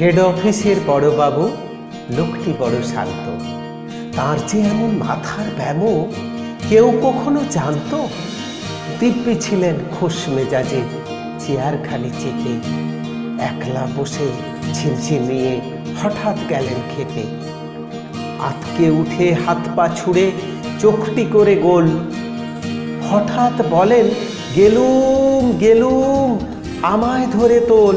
Head অফিসের বড়বাবু লোকটি বড় শান্ত। তার যে এমন মাথার ব্যামো, কেউ কখনো জানতো? দিব্যি ছিলেন খোশ মেজাজে, চেয়ার খালি চেপে। একলা বসে ঝিমঝিমিয়ে হঠাৎ গেলেন খেপে আতকে উঠে হাত পা ছুঁড়ে চোখটি করে গোল। হঠাৎ বলেন, গেলুম গেলুম, আমায় ধরে তোল।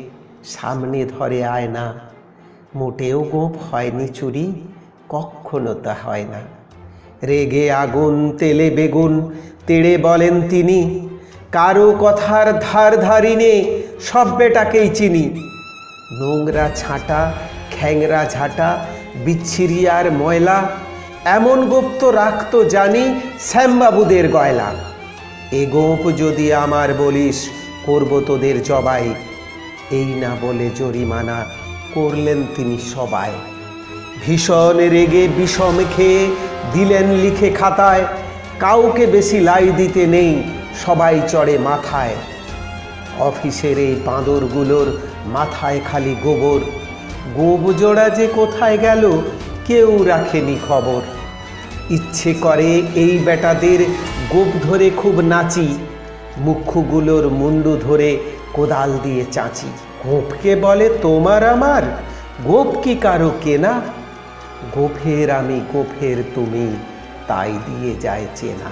সামনে ধরে আয় না। মোটেও গোপ হয়নি চুরি, কখনো তা হয় না। রেগে আগুন, তেলে বেগুন, তেড়ে বলেন তিনি, কারও কথার ধার ধারিনে সব বেটাকেই চিনি। নোংরা ছাঁটা, খ্যাংরা ঝাঁটা, বিচ্ছিরি আর ময়লা, এমন গোপ্ত রাখতো জানি শ্যামবাবুদের গয়লা। এ গোপ যদি আমার বলিস, করব তোদের জবাই। এই না বলে জরিমানা করলেন তিনি সবাই। ভীষণ রেগে বিষম খেয়ে দিলেন লিখে খাতায়, কাউকে বেশি লাই দিতে নেই, সবাই চড়ে মাথায়। অফিসের এই বাঁদরগুলোর মাথায় খালি গোবর গোব জোড়া যে কোথায় গেল কেউ রাখেনি খবর। ইচ্ছে করে এই বেটাদের গোপ ধরে খুব নাচি মুখ্যগুলোর মুন্ডু ধরে কোদাল দিয়ে চাঁচি, গোপকে বলে, তোমার আমার, গোপ কি কারও কেনা? গোফের আমি গোফের তুমি, তাই দিয়ে যায় চেনা।